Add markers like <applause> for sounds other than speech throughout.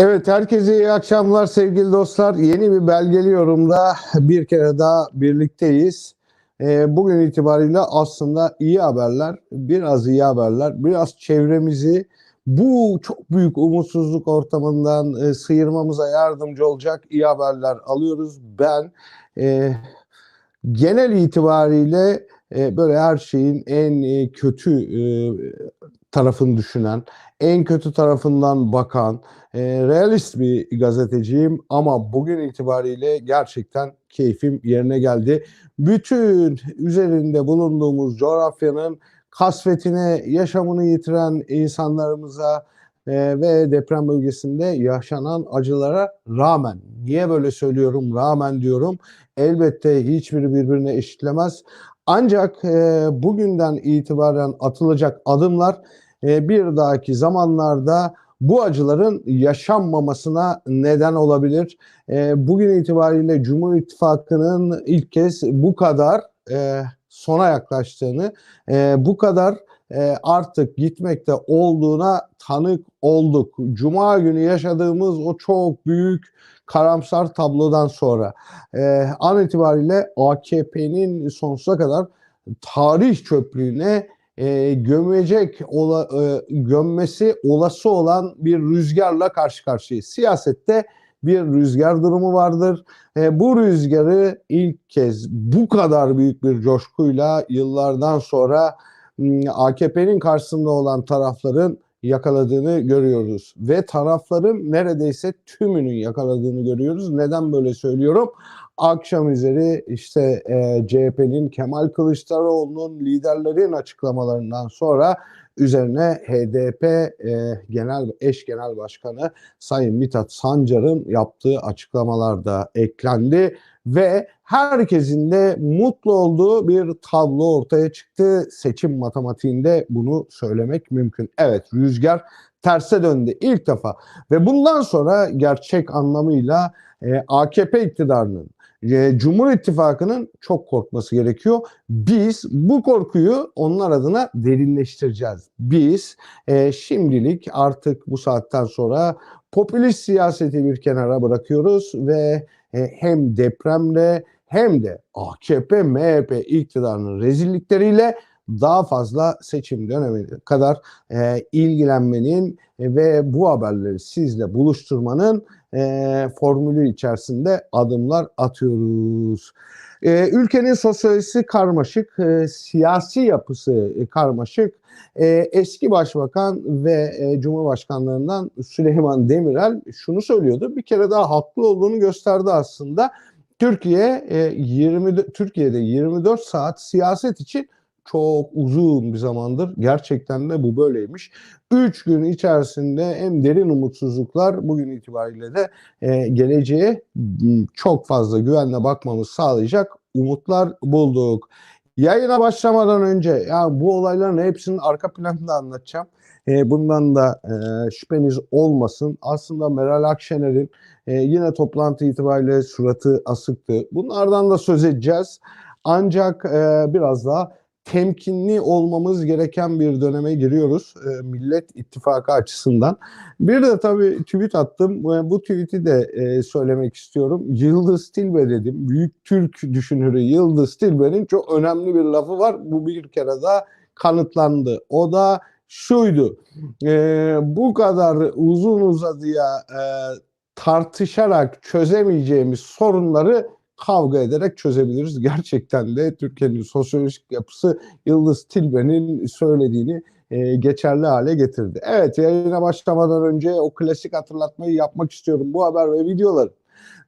Evet, herkese iyi akşamlar sevgili dostlar. Yeni bir belgeli yorumda bir kere daha birlikteyiz. Ee, bugün itibariyle aslında iyi haberler, biraz iyi haberler, biraz çevremizi bu çok büyük umutsuzluk ortamından e, sıyırmamıza yardımcı olacak iyi haberler alıyoruz. Ben e, genel itibariyle e, böyle her şeyin en kötü tarafını düşünen, en kötü tarafından bakan, e, realist bir gazeteciyim ama bugün itibariyle gerçekten keyfim yerine geldi. Bütün üzerinde bulunduğumuz coğrafyanın kasvetine yaşamını yitiren insanlarımıza e, ve deprem bölgesinde yaşanan acılara rağmen, niye böyle söylüyorum rağmen diyorum, elbette hiçbiri birbirine eşitlemez. Ancak e, bugünden itibaren atılacak adımlar e, bir dahaki zamanlarda bu acıların yaşanmamasına neden olabilir. E, bugün itibariyle Cumhur İttifakı'nın ilk kez bu kadar e, sona yaklaştığını, e, bu kadar e, artık gitmekte olduğuna tanık olduk. Cuma günü yaşadığımız o çok büyük karamsar tablodan sonra e, an itibariyle AKP'nin sonsuza kadar tarih çöplüğüne e, gömecek ola, e, gömmesi olası olan bir rüzgarla karşı karşıyayız. Siyasette bir rüzgar durumu vardır. E, bu rüzgarı ilk kez bu kadar büyük bir coşkuyla yıllardan sonra AKP'nin karşısında olan tarafların yakaladığını görüyoruz ve tarafların neredeyse tümünün yakaladığını görüyoruz. Neden böyle söylüyorum? Akşam üzeri işte e, CHP'nin Kemal Kılıçdaroğlu'nun liderlerin açıklamalarından sonra üzerine HDP e, genel eş genel başkanı Sayın Mithat Sancar'ın yaptığı açıklamalar da eklendi ve herkesin de mutlu olduğu bir tablo ortaya çıktı. Seçim matematiğinde bunu söylemek mümkün. Evet rüzgar terse döndü ilk defa ve bundan sonra gerçek anlamıyla e, AKP iktidarının e, Cumhur İttifakı'nın çok korkması gerekiyor. Biz bu korkuyu onlar adına derinleştireceğiz. Biz e, şimdilik artık bu saatten sonra popülist siyaseti bir kenara bırakıyoruz ve e, hem depremle hem de AKP, MHP iktidarının rezillikleriyle daha fazla seçim dönemi kadar e, ilgilenmenin ve bu haberleri sizle buluşturmanın e, formülü içerisinde adımlar atıyoruz. E, ülkenin sosyolojisi karmaşık, e, siyasi yapısı e, karmaşık. E, eski başbakan ve e, cumhurbaşkanlarından Süleyman Demirel şunu söylüyordu. Bir kere daha haklı olduğunu gösterdi aslında. Türkiye e, 20 Türkiye'de 24 saat siyaset için çok uzun bir zamandır gerçekten de bu böyleymiş. 3 gün içerisinde hem derin umutsuzluklar bugün itibariyle de e, geleceğe çok fazla güvenle bakmamız sağlayacak umutlar bulduk. Yayına başlamadan önce ya bu olayların hepsinin arka planını anlatacağım. E, bundan da e, şüpheniz olmasın. Aslında Meral Akşener'in e, yine toplantı itibariyle suratı asıktı. Bunlardan da söz edeceğiz. Ancak e, biraz daha temkinli olmamız gereken bir döneme giriyoruz e, Millet İttifakı açısından. Bir de tabii tweet attım. Bu tweet'i de e, söylemek istiyorum. Yıldız Tilbe dedim. Büyük Türk düşünürü Yıldız Tilbe'nin çok önemli bir lafı var. Bu bir kere daha kanıtlandı. O da şuydu. E, bu kadar uzun uzadıya e, tartışarak çözemeyeceğimiz sorunları kavga ederek çözebiliriz. Gerçekten de Türkiye'nin sosyolojik yapısı Yıldız Tilbe'nin söylediğini e, geçerli hale getirdi. Evet yayına başlamadan önce o klasik hatırlatmayı yapmak istiyorum. Bu haber ve videoları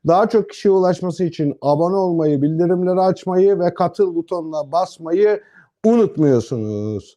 daha çok kişiye ulaşması için abone olmayı, bildirimleri açmayı ve katıl butonuna basmayı unutmuyorsunuz.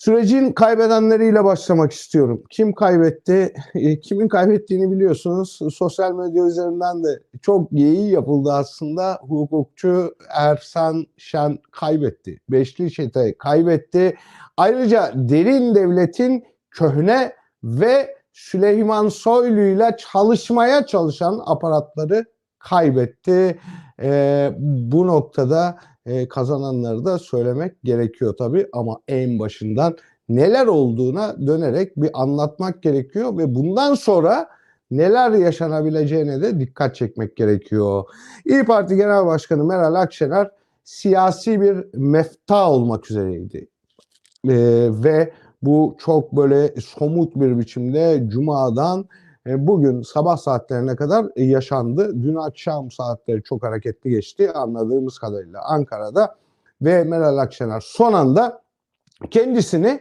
Sürecin kaybedenleriyle başlamak istiyorum. Kim kaybetti? E, kimin kaybettiğini biliyorsunuz. Sosyal medya üzerinden de çok geyiği yapıldı aslında. Hukukçu Ersan Şen kaybetti. Beşli çete kaybetti. Ayrıca derin devletin köhne ve Süleyman Soylu ile çalışmaya çalışan aparatları kaybetti. Ee, bu noktada e, kazananları da söylemek gerekiyor tabii ama en başından neler olduğuna dönerek bir anlatmak gerekiyor ve bundan sonra neler yaşanabileceğine de dikkat çekmek gerekiyor. İyi Parti Genel Başkanı Meral Akşener siyasi bir mefta olmak üzereydi. Ee, ve bu çok böyle somut bir biçimde Cuma'dan bugün sabah saatlerine kadar e, yaşandı. Dün akşam saatleri çok hareketli geçti anladığımız kadarıyla Ankara'da ve Meral Akşener son anda kendisini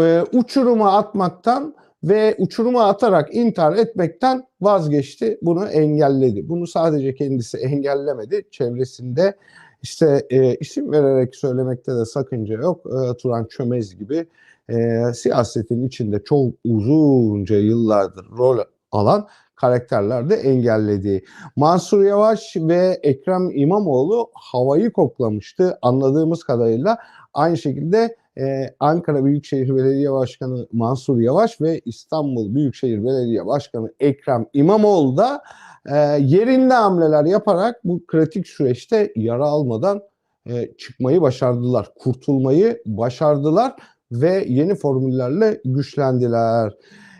e, uçuruma atmaktan ve uçuruma atarak intihar etmekten vazgeçti. Bunu engelledi. Bunu sadece kendisi engellemedi. Çevresinde işte e, isim vererek söylemekte de sakınca yok. E, Turan Çömez gibi e, siyasetin içinde çok uzunca yıllardır rol alan karakterler de engelledi. Mansur Yavaş ve Ekrem İmamoğlu havayı koklamıştı anladığımız kadarıyla. Aynı şekilde e, Ankara Büyükşehir Belediye Başkanı Mansur Yavaş ve İstanbul Büyükşehir Belediye Başkanı Ekrem İmamoğlu da e, yerinde hamleler yaparak bu kritik süreçte yara almadan e, çıkmayı başardılar. Kurtulmayı başardılar ve yeni formüllerle güçlendiler.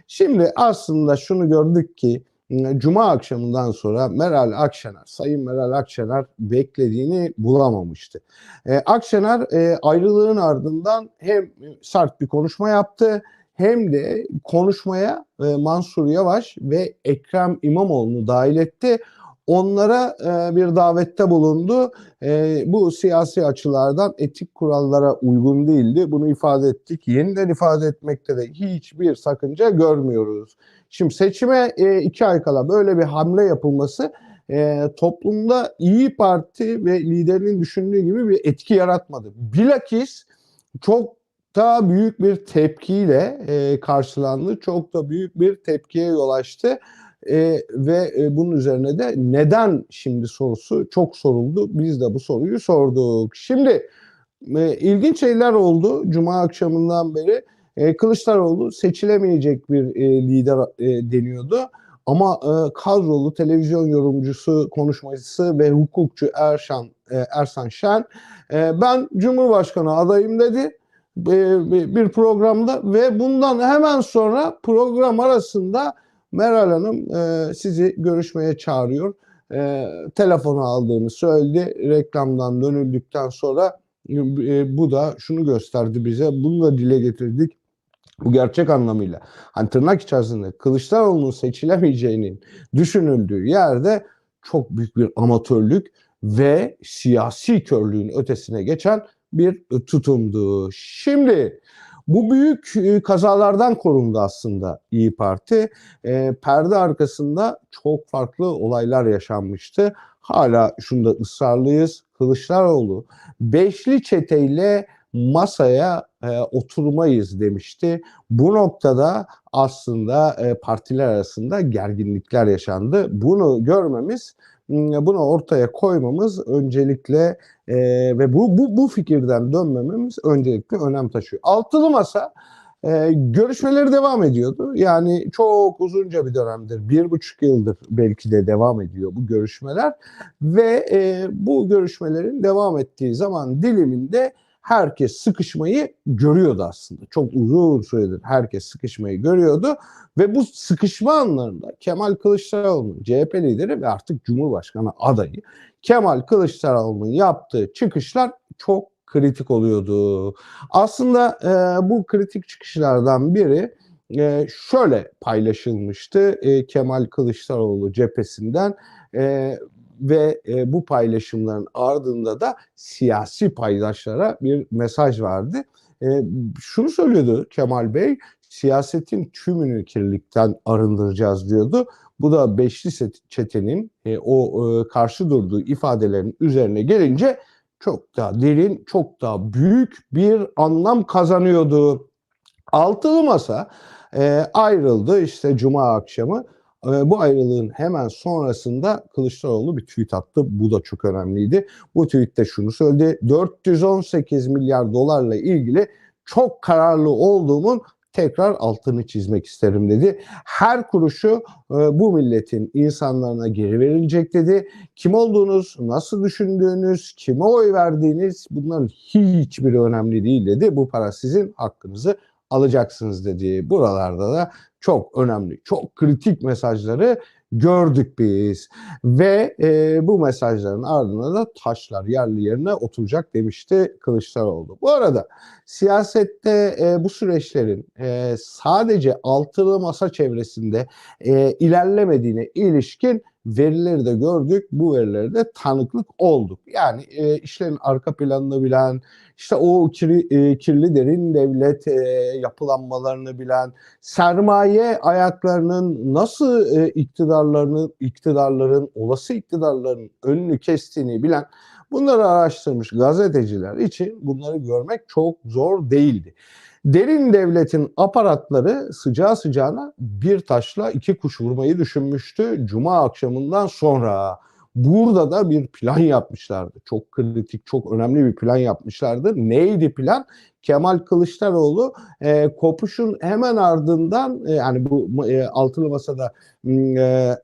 Şimdi aslında şunu gördük ki Cuma akşamından sonra Meral Akşener, Sayın Meral Akşener beklediğini bulamamıştı. Ee, Akşener e, ayrılığın ardından hem sert bir konuşma yaptı hem de konuşmaya e, Mansur Yavaş ve Ekrem İmamoğlu'nu dahil etti. Onlara e, bir davette bulundu. E, bu siyasi açılardan etik kurallara uygun değildi. Bunu ifade ettik. Yeniden ifade etmekte de hiçbir sakınca görmüyoruz. Şimdi seçime e, iki ay kala böyle bir hamle yapılması e, toplumda İyi Parti ve liderinin düşündüğü gibi bir etki yaratmadı. Bilakis çok daha büyük bir tepkiyle e, karşılandı. Çok da büyük bir tepkiye yol açtı. E, ve e, bunun üzerine de neden şimdi sorusu çok soruldu. Biz de bu soruyu sorduk. Şimdi e, ilginç şeyler oldu Cuma akşamından beri. E, Kılıçdaroğlu seçilemeyecek bir e, lider e, deniyordu. Ama e, kadrolu televizyon yorumcusu, konuşmacısı ve hukukçu Erşan e, Ersan Şen e, ben Cumhurbaşkanı adayım dedi e, bir programda ve bundan hemen sonra program arasında Meral Hanım e, sizi görüşmeye çağırıyor. E, telefonu aldığını söyledi. Reklamdan dönüldükten sonra e, bu da şunu gösterdi bize. Bunu da dile getirdik. Bu gerçek anlamıyla hani tırnak içerisinde Kılıçdaroğlu'nun seçilemeyeceğinin düşünüldüğü yerde çok büyük bir amatörlük ve siyasi körlüğün ötesine geçen bir tutumdu. Şimdi bu büyük e, kazalardan korundu aslında İyi Parti. E, perde arkasında çok farklı olaylar yaşanmıştı. Hala şunda ısrarlıyız. Kılıçdaroğlu beşli çeteyle masaya e, oturmayız demişti. Bu noktada aslında e, partiler arasında gerginlikler yaşandı. Bunu görmemiz, bunu ortaya koymamız öncelikle e, ve bu, bu bu fikirden dönmememiz öncelikle önem taşıyor. Altılı masa e, görüşmeleri devam ediyordu. Yani çok uzunca bir dönemdir, bir buçuk yıldır belki de devam ediyor bu görüşmeler ve e, bu görüşmelerin devam ettiği zaman diliminde herkes sıkışmayı görüyordu aslında. Çok uzun süredir herkes sıkışmayı görüyordu ve bu sıkışma anlarında Kemal Kılıçdaroğlu'nun CHP lideri ve artık Cumhurbaşkanı adayı Kemal Kılıçdaroğlu'nun yaptığı çıkışlar çok kritik oluyordu. Aslında e, bu kritik çıkışlardan biri e, şöyle paylaşılmıştı e, Kemal Kılıçdaroğlu cephesinden e, ve e, bu paylaşımların ardında da siyasi paydaşlara bir mesaj vardı. E, şunu söylüyordu Kemal Bey, siyasetin tümünü kirlilikten arındıracağız diyordu. Bu da beşli çetenin e, o e, karşı durduğu ifadelerin üzerine gelince çok daha derin, çok daha büyük bir anlam kazanıyordu. Altılı Masa e, ayrıldı işte Cuma akşamı. E, bu ayrılığın hemen sonrasında Kılıçdaroğlu bir tweet attı. Bu da çok önemliydi. Bu tweette şunu söyledi. 418 milyar dolarla ilgili çok kararlı olduğumun tekrar altını çizmek isterim dedi. Her kuruşu e, bu milletin insanlarına geri verilecek dedi. Kim olduğunuz, nasıl düşündüğünüz, kime oy verdiğiniz bunların hiçbiri önemli değil dedi. Bu para sizin hakkınızı alacaksınız dediği buralarda da çok önemli, çok kritik mesajları gördük biz. Ve e, bu mesajların ardına da taşlar yerli yerine oturacak demişti Kılıçdaroğlu. Bu arada siyasette e, bu süreçlerin e, sadece altılı masa çevresinde e, ilerlemediğine ilişkin verileri de gördük. Bu verileri de tanıklık olduk. Yani e, işlerin arka planını bilen, işte o kirli, e, kirli derin devlet e, yapılanmalarını bilen, sermaye ayaklarının nasıl e, iktidarlarının, iktidarların, olası iktidarların önünü kestiğini bilen bunları araştırmış gazeteciler için bunları görmek çok zor değildi. Derin devletin aparatları sıcağı sıcağına bir taşla iki kuş vurmayı düşünmüştü Cuma akşamından sonra. Burada da bir plan yapmışlardı. Çok kritik, çok önemli bir plan yapmışlardı. Neydi plan? Kemal Kılıçdaroğlu e, kopuşun hemen ardından e, yani bu e, altılı masada e,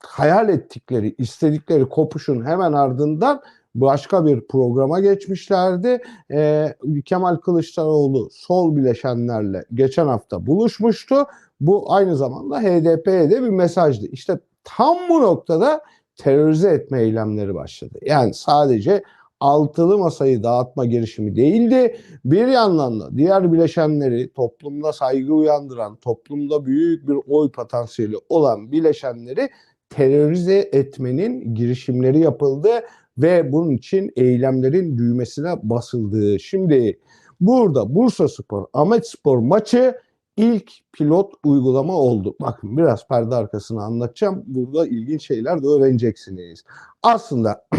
hayal ettikleri, istedikleri kopuşun hemen ardından başka bir programa geçmişlerdi. E, Kemal Kılıçdaroğlu sol bileşenlerle geçen hafta buluşmuştu. Bu aynı zamanda HDP'ye de bir mesajdı. İşte tam bu noktada terörize etme eylemleri başladı. Yani sadece altılı masayı dağıtma girişimi değildi. Bir yandan da diğer bileşenleri toplumda saygı uyandıran, toplumda büyük bir oy potansiyeli olan bileşenleri terörize etmenin girişimleri yapıldı ve bunun için eylemlerin düğmesine basıldı. Şimdi burada Bursa Spor, Ahmet Spor maçı ilk pilot uygulama oldu. Bakın biraz perde arkasını anlatacağım. Burada ilginç şeyler de öğreneceksiniz. Aslında <clears throat>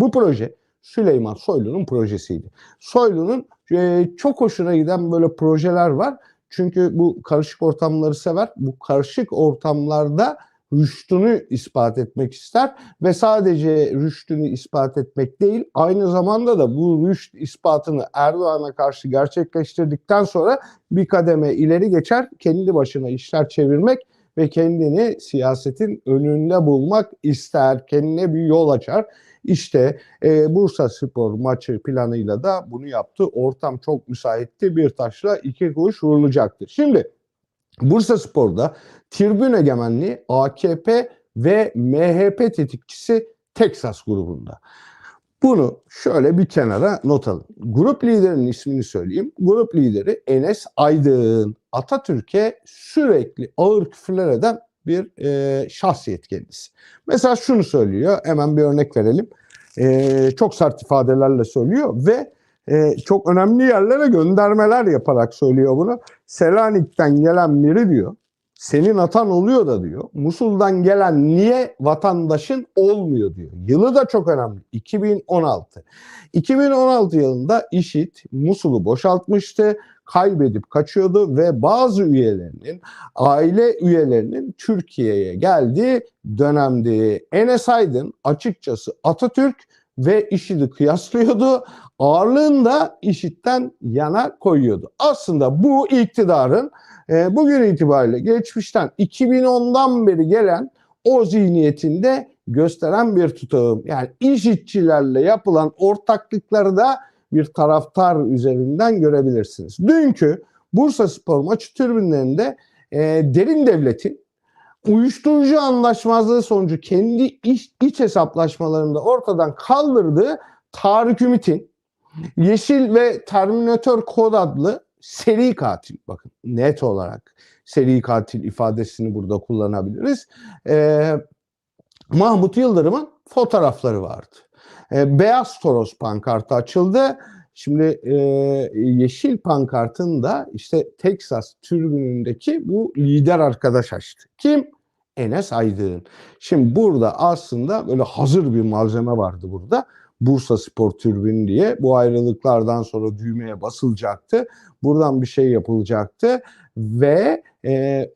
bu proje Süleyman Soylu'nun projesiydi. Soylu'nun e, çok hoşuna giden böyle projeler var. Çünkü bu karışık ortamları sever. Bu karışık ortamlarda rüştünü ispat etmek ister ve sadece rüştünü ispat etmek değil aynı zamanda da bu rüşt ispatını Erdoğan'a karşı gerçekleştirdikten sonra bir kademe ileri geçer kendi başına işler çevirmek ve kendini siyasetin önünde bulmak ister kendine bir yol açar. İşte e, Bursa Spor maçı planıyla da bunu yaptı. Ortam çok müsaitti. Bir taşla iki kuş vurulacaktı. Şimdi Bursa Spor'da tribün egemenliği AKP ve MHP tetikçisi Texas grubunda. Bunu şöyle bir kenara not alın. Grup liderinin ismini söyleyeyim. Grup lideri Enes Aydın. Atatürk'e sürekli ağır küfürler eden bir e, şahsiyet kendisi. Mesela şunu söylüyor. Hemen bir örnek verelim. E, çok sert ifadelerle söylüyor ve e, çok önemli yerlere göndermeler yaparak söylüyor bunu. Selanik'ten gelen biri diyor senin atan oluyor da diyor. Musul'dan gelen niye vatandaşın olmuyor diyor. Yılı da çok önemli. 2016. 2016 yılında IŞİD Musul'u boşaltmıştı. Kaybedip kaçıyordu ve bazı üyelerinin, aile üyelerinin Türkiye'ye geldiği dönemde Enes Aydın açıkçası Atatürk ve IŞİD'i kıyaslıyordu. Ağırlığını da IŞİD'den yana koyuyordu. Aslında bu iktidarın e, bugün itibariyle geçmişten 2010'dan beri gelen o zihniyetinde gösteren bir tutağım. Yani IŞİD'çilerle yapılan ortaklıkları da bir taraftar üzerinden görebilirsiniz. Dünkü Bursa Spor maçı tribünlerinde e, derin devletin uyuşturucu anlaşmazlığı sonucu kendi iç, iç hesaplaşmalarında ortadan kaldırdığı Tarık Ümit'in Yeşil ve Terminator Kod adlı seri katil bakın net olarak seri katil ifadesini burada kullanabiliriz. Ee, Mahmut Yıldırım'ın fotoğrafları vardı. Ee, Beyaz Toros pankartı açıldı. Şimdi e, yeşil pankartın da işte Texas türbünündeki bu lider arkadaş açtı. Kim? Enes Aydın. Şimdi burada aslında böyle hazır bir malzeme vardı burada. Bursa Spor Türbünü diye bu ayrılıklardan sonra düğmeye basılacaktı. Buradan bir şey yapılacaktı ve e,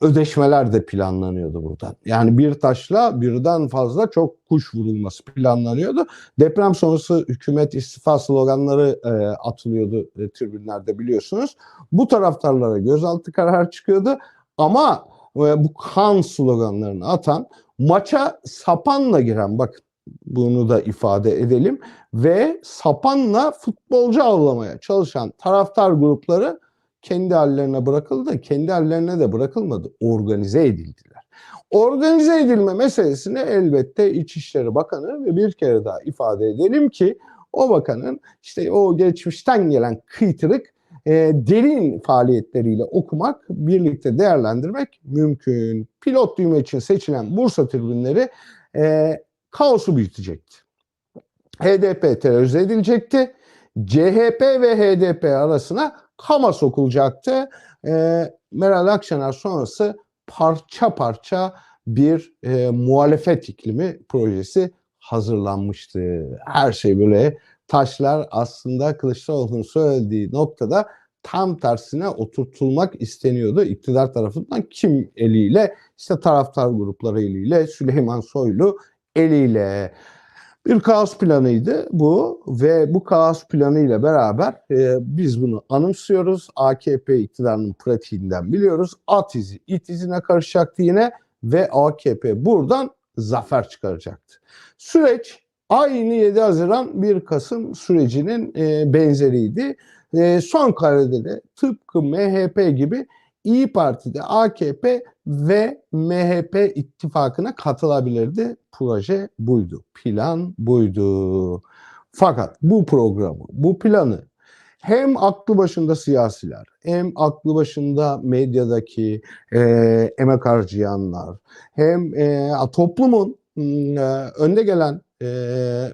ödeşmeler de planlanıyordu buradan. Yani bir taşla birden fazla çok kuş vurulması planlanıyordu. Deprem sonrası hükümet istifa sloganları e, atılıyordu e, tribünlerde biliyorsunuz. Bu taraftarlara gözaltı kararı çıkıyordu ama e, bu kan sloganlarını atan maça sapanla giren bakın bunu da ifade edelim ve sapanla futbolcu avlamaya çalışan taraftar grupları kendi hallerine bırakıldı kendi hallerine de bırakılmadı. Organize edildiler. Organize edilme meselesini elbette İçişleri Bakanı ve bir kere daha ifade edelim ki o bakanın işte o geçmişten gelen kıytırık e, derin faaliyetleriyle okumak, birlikte değerlendirmek mümkün. Pilot düğme için seçilen Bursa tribünleri e, kaosu büyütecekti. HDP terörize edilecekti. CHP ve HDP arasına kama sokulacaktı. E, Meral Akşener sonrası parça parça bir e, muhalefet iklimi projesi hazırlanmıştı. Her şey böyle taşlar aslında Kılıçdaroğlu'nun söylediği noktada tam tersine oturtulmak isteniyordu iktidar tarafından kim eliyle işte taraftar grupları eliyle Süleyman Soylu eliyle bir kaos planıydı bu ve bu kaos planıyla beraber e, biz bunu anımsıyoruz. AKP iktidarının pratiğinden biliyoruz. At izi it izine karışacaktı yine ve AKP buradan zafer çıkaracaktı. Süreç aynı 7 Haziran 1 Kasım sürecinin e, benzeriydi. E, son karede de tıpkı MHP gibi İyi Parti'de AKP ve MHP ittifakına katılabilirdi. Proje buydu. Plan buydu. Fakat bu programı, bu planı hem aklı başında siyasiler, hem aklı başında medyadaki e, emek harcayanlar, hem e, toplumun e, önde gelen e,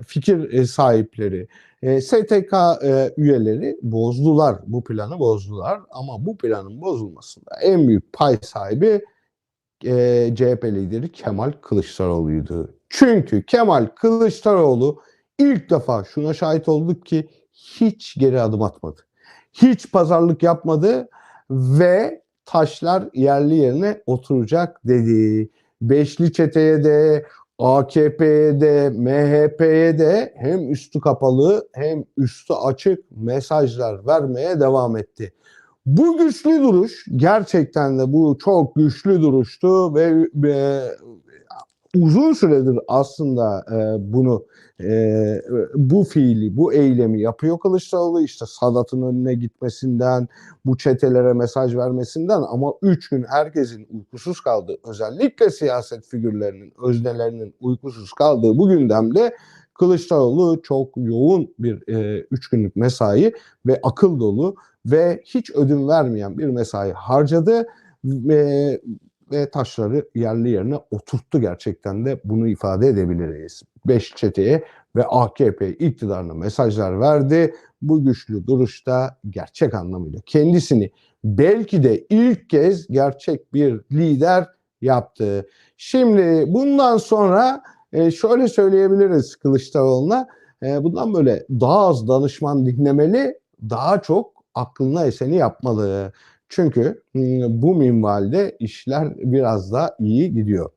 fikir e, sahipleri, e, STK e, üyeleri bozdular. Bu planı bozdular. Ama bu planın bozulmasında en büyük pay sahibi e, CHP lideri Kemal Kılıçdaroğlu'ydu. Çünkü Kemal Kılıçdaroğlu ilk defa şuna şahit olduk ki hiç geri adım atmadı. Hiç pazarlık yapmadı ve taşlar yerli yerine oturacak dedi. Beşli çeteye de AKP'ye de MHP'ye de hem üstü kapalı hem üstü açık mesajlar vermeye devam etti. Bu güçlü duruş gerçekten de bu çok güçlü duruştu ve e, uzun süredir aslında e, bunu e, bu fiili, bu eylemi yapıyor Kılıçdaroğlu. İşte Sadat'ın önüne gitmesinden, bu çetelere mesaj vermesinden ama üç gün herkesin uykusuz kaldığı, özellikle siyaset figürlerinin, öznelerinin uykusuz kaldığı bu gündemde Kılıçdaroğlu çok yoğun bir e, üç günlük mesai ve akıl dolu ve hiç ödün vermeyen bir mesai harcadı ve ve taşları yerli yerine oturttu gerçekten de bunu ifade edebiliriz. Beş çeteye ve AKP iktidarına mesajlar verdi. Bu güçlü duruşta gerçek anlamıyla kendisini belki de ilk kez gerçek bir lider yaptı. Şimdi bundan sonra e, şöyle söyleyebiliriz Kılıçdaroğlu'na. E, bundan böyle daha az danışman dinlemeli, daha çok aklına eseni yapmalı. Çünkü bu minvalde işler biraz daha iyi gidiyor.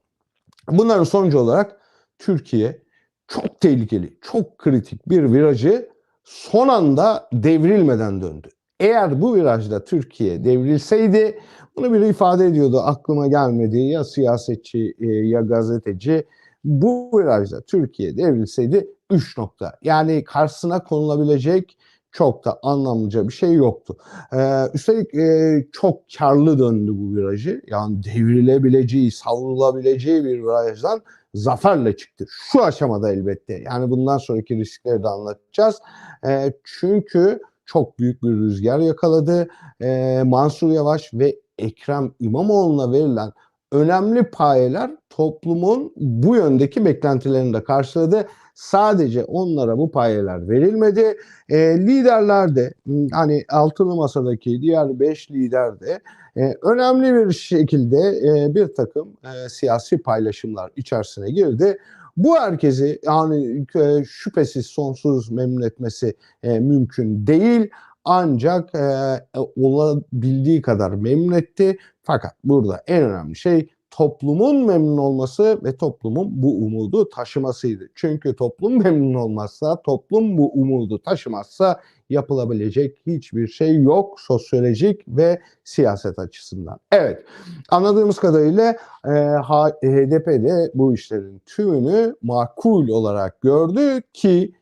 Bunların sonucu olarak Türkiye çok tehlikeli, çok kritik bir virajı son anda devrilmeden döndü. Eğer bu virajda Türkiye devrilseydi bunu bir ifade ediyordu aklıma gelmedi ya siyasetçi ya gazeteci bu virajda Türkiye devrilseydi 3 nokta yani karşısına konulabilecek çok da anlamlıca bir şey yoktu. Ee, üstelik e, çok karlı döndü bu virajı. Yani devrilebileceği, savrulabileceği bir virajdan zaferle çıktı. Şu aşamada elbette. Yani bundan sonraki riskleri de anlatacağız. E, çünkü çok büyük bir rüzgar yakaladı. E, Mansur Yavaş ve Ekrem İmamoğlu'na verilen önemli payeler toplumun bu yöndeki beklentilerini de karşıladı. Sadece onlara bu payeler verilmedi. E, liderler de hani altılı masadaki diğer beş lider de e, önemli bir şekilde e, bir takım e, siyasi paylaşımlar içerisine girdi. Bu herkesi yani e, şüphesiz sonsuz memnun etmesi e, mümkün değil. Ancak e, olabildiği kadar memnun etti. Fakat burada en önemli şey toplumun memnun olması ve toplumun bu umudu taşımasıydı. Çünkü toplum <laughs> memnun olmazsa, toplum bu umudu taşımazsa yapılabilecek hiçbir şey yok sosyolojik ve siyaset açısından. Evet, anladığımız kadarıyla e, HDP de bu işlerin tümünü makul olarak gördü ki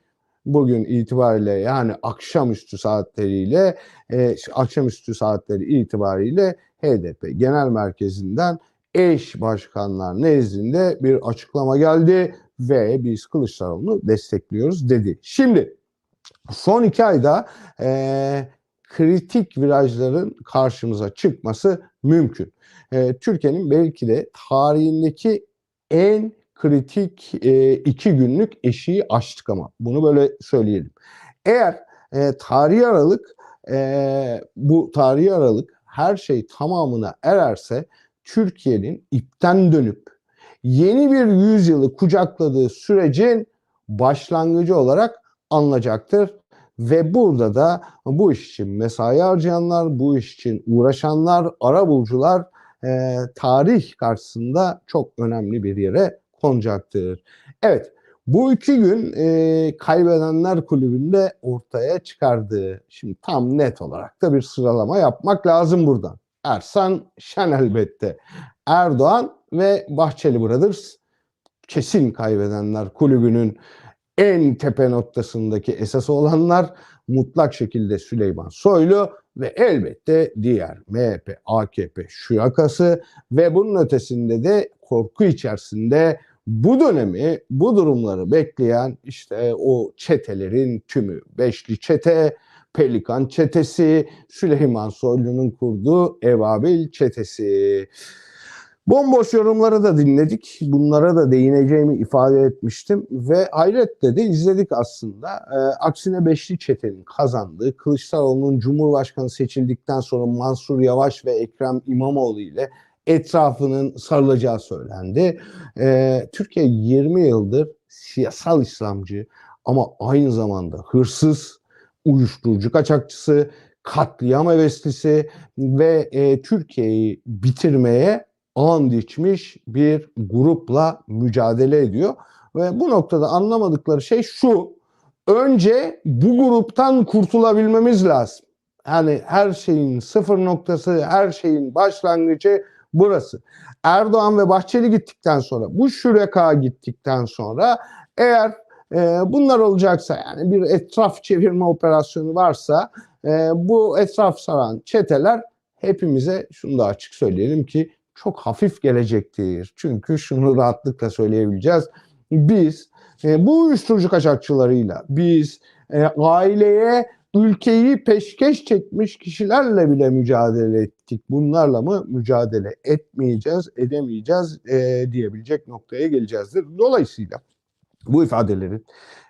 bugün itibariyle yani akşamüstü saatleriyle e, akşamüstü saatleri itibariyle HDP Genel Merkezi'nden eş başkanlar nezdinde bir açıklama geldi ve biz Kılıçdaroğlu'nu destekliyoruz dedi. Şimdi son iki ayda e, kritik virajların karşımıza çıkması mümkün. E, Türkiye'nin belki de tarihindeki en kritik e, iki günlük eşiği aştık ama bunu böyle söyleyelim. Eğer e, tarihi aralık e, bu tarihi aralık her şey tamamına ererse Türkiye'nin ipten dönüp yeni bir yüzyılı kucakladığı sürecin başlangıcı olarak alınacaktır. Ve burada da bu iş için mesai harcayanlar, bu iş için uğraşanlar, arabulucular e, tarih karşısında çok önemli bir yere konacaktır. Evet, bu iki gün e, kaybedenler kulübünde ortaya çıkardığı, şimdi tam net olarak da bir sıralama yapmak lazım buradan. Ersan Şen elbette, Erdoğan ve Bahçeli Brothers kesin kaybedenler kulübünün en tepe noktasındaki esas olanlar mutlak şekilde Süleyman Soylu ve elbette diğer MHP, AKP şuyakası ve bunun ötesinde de korku içerisinde bu dönemi, bu durumları bekleyen işte o çetelerin tümü, Beşli Çete, Pelikan Çetesi, Süleyman Soylu'nun kurduğu Ebabil Çetesi. Bomboş yorumları da dinledik. Bunlara da değineceğimi ifade etmiştim ve hayretle de izledik aslında. E, aksine Beşli Çete'nin kazandığı, Kılıçdaroğlu'nun Cumhurbaşkanı seçildikten sonra Mansur Yavaş ve Ekrem İmamoğlu ile etrafının sarılacağı söylendi. E, Türkiye 20 yıldır siyasal İslamcı ama aynı zamanda hırsız, uyuşturucu kaçakçısı, katliam heveslisi ve e, Türkiye'yi bitirmeye and içmiş bir grupla mücadele ediyor. Ve bu noktada anlamadıkları şey şu. Önce bu gruptan kurtulabilmemiz lazım. Yani her şeyin sıfır noktası, her şeyin başlangıcı burası. Erdoğan ve Bahçeli gittikten sonra, bu şüreka gittikten sonra eğer e, bunlar olacaksa yani bir etraf çevirme operasyonu varsa e, bu etraf saran çeteler hepimize şunu da açık söyleyelim ki çok hafif gelecektir. Çünkü şunu rahatlıkla söyleyebileceğiz. Biz e, bu uyuşturucu kaçakçılarıyla biz e, aileye ülkeyi peşkeş çekmiş kişilerle bile mücadele ettik. Bunlarla mı mücadele etmeyeceğiz, edemeyeceğiz e, diyebilecek noktaya geleceğizdir. Dolayısıyla bu ifadelerin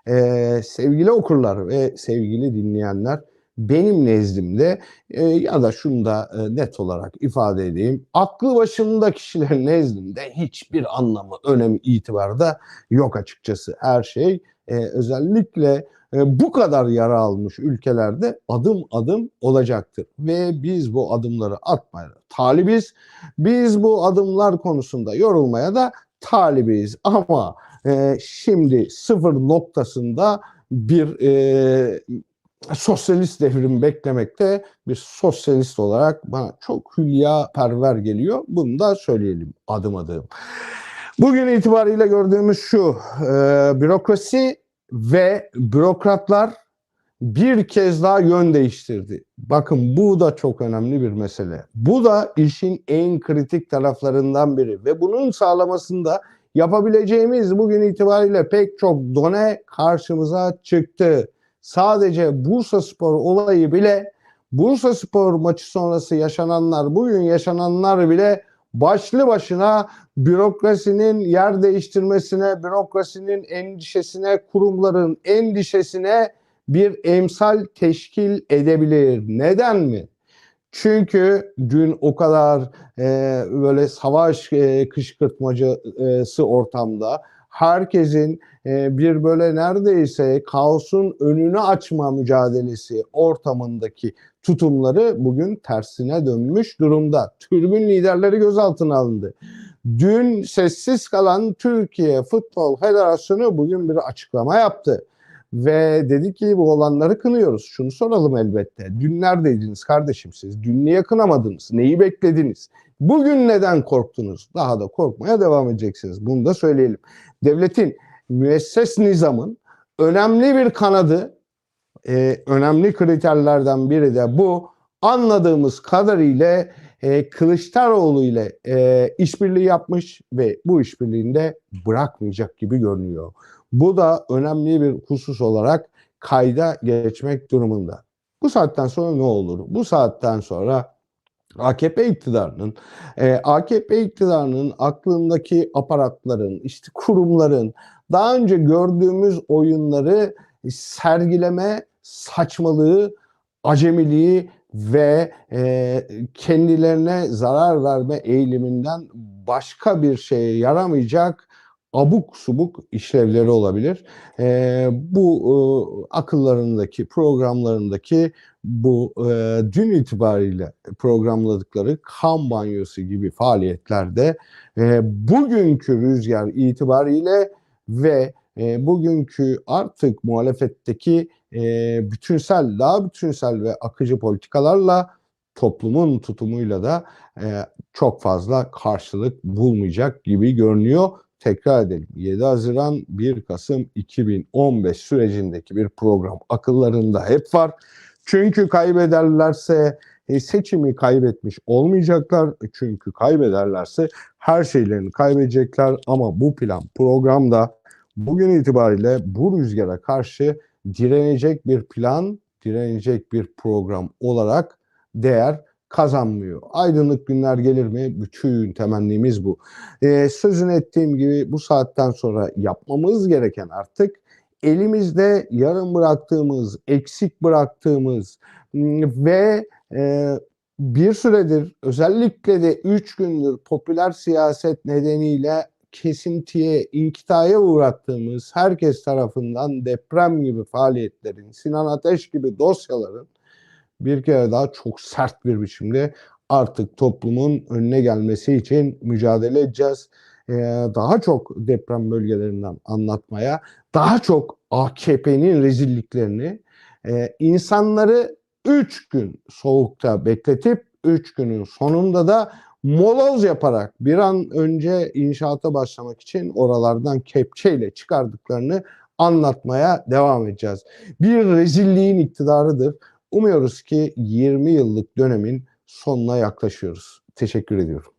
e, sevgili okurlar ve sevgili dinleyenler benim nezdimde e, ya da şunu da e, net olarak ifade edeyim. Aklı başında kişilerin nezdinde hiçbir anlamı, önemi, itibarı da yok açıkçası. Her şey e, özellikle e, bu kadar yara almış ülkelerde adım adım olacaktır. Ve biz bu adımları atmaya talibiz. Biz bu adımlar konusunda yorulmaya da talibiz. Ama e, şimdi sıfır noktasında bir e, sosyalist devrim beklemekte bir sosyalist olarak bana çok hülya perver geliyor. Bunu da söyleyelim adım adım. Bugün itibariyle gördüğümüz şu, e, bürokrasi ve bürokratlar bir kez daha yön değiştirdi. Bakın bu da çok önemli bir mesele. Bu da işin en kritik taraflarından biri ve bunun sağlamasında yapabileceğimiz bugün itibariyle pek çok done karşımıza çıktı sadece Bursa Spor olayı bile Bursa Spor maçı sonrası yaşananlar, bugün yaşananlar bile başlı başına bürokrasinin yer değiştirmesine, bürokrasinin endişesine, kurumların endişesine bir emsal teşkil edebilir. Neden mi? Çünkü dün o kadar e, böyle savaş e, kışkırtmacısı ortamda herkesin e, bir böyle neredeyse kaosun önünü açma mücadelesi ortamındaki tutumları bugün tersine dönmüş durumda. Türbün liderleri gözaltına alındı. Dün sessiz kalan Türkiye Futbol Federasyonu bugün bir açıklama yaptı. Ve dedi ki bu olanları kınıyoruz. Şunu soralım elbette. Dün neredeydiniz kardeşim siz? Dün niye kınamadınız? Neyi beklediniz? Bugün neden korktunuz? Daha da korkmaya devam edeceksiniz. Bunu da söyleyelim. Devletin müesses nizamın önemli bir kanadı, e, önemli kriterlerden biri de bu. Anladığımız kadarıyla e, Kılıçdaroğlu ile e, işbirliği yapmış ve bu işbirliğinde bırakmayacak gibi görünüyor. Bu da önemli bir husus olarak kayda geçmek durumunda. Bu saatten sonra ne olur? Bu saatten sonra AKP iktidarının, e, AKP iktidarının aklındaki aparatların, işte kurumların daha önce gördüğümüz oyunları sergileme saçmalığı, acemiliği ve e, kendilerine zarar verme eğiliminden başka bir şeye yaramayacak abuk subuk işlevleri olabilir. E, bu e, akıllarındaki, programlarındaki bu e, dün itibariyle programladıkları kan banyosu gibi faaliyetlerde e, bugünkü rüzgar itibariyle ve e, bugünkü artık muhalefetteki e, bütünsel, daha bütünsel ve akıcı politikalarla toplumun tutumuyla da e, çok fazla karşılık bulmayacak gibi görünüyor. Tekrar edelim. 7 Haziran 1 Kasım 2015 sürecindeki bir program akıllarında hep var. Çünkü kaybederlerse e, seçimi kaybetmiş olmayacaklar. Çünkü kaybederlerse her şeylerini kaybedecekler ama bu plan programda bugün itibariyle bu rüzgara karşı direnecek bir plan, direnecek bir program olarak değer kazanmıyor. Aydınlık günler gelir mi? Bütün temennimiz bu. Ee, sözünü ettiğim gibi bu saatten sonra yapmamız gereken artık elimizde yarım bıraktığımız, eksik bıraktığımız ım, ve e, bir süredir özellikle de 3 gündür popüler siyaset nedeniyle kesintiye, inkitaya uğrattığımız herkes tarafından deprem gibi faaliyetlerin, Sinan Ateş gibi dosyaların bir kere daha çok sert bir biçimde artık toplumun önüne gelmesi için mücadele edeceğiz. Ee, daha çok deprem bölgelerinden anlatmaya, daha çok AKP'nin rezilliklerini, e, insanları 3 gün soğukta bekletip 3 günün sonunda da moloz yaparak bir an önce inşaata başlamak için oralardan kepçeyle çıkardıklarını anlatmaya devam edeceğiz. Bir rezilliğin iktidarıdır. Umuyoruz ki 20 yıllık dönemin sonuna yaklaşıyoruz. Teşekkür ediyorum.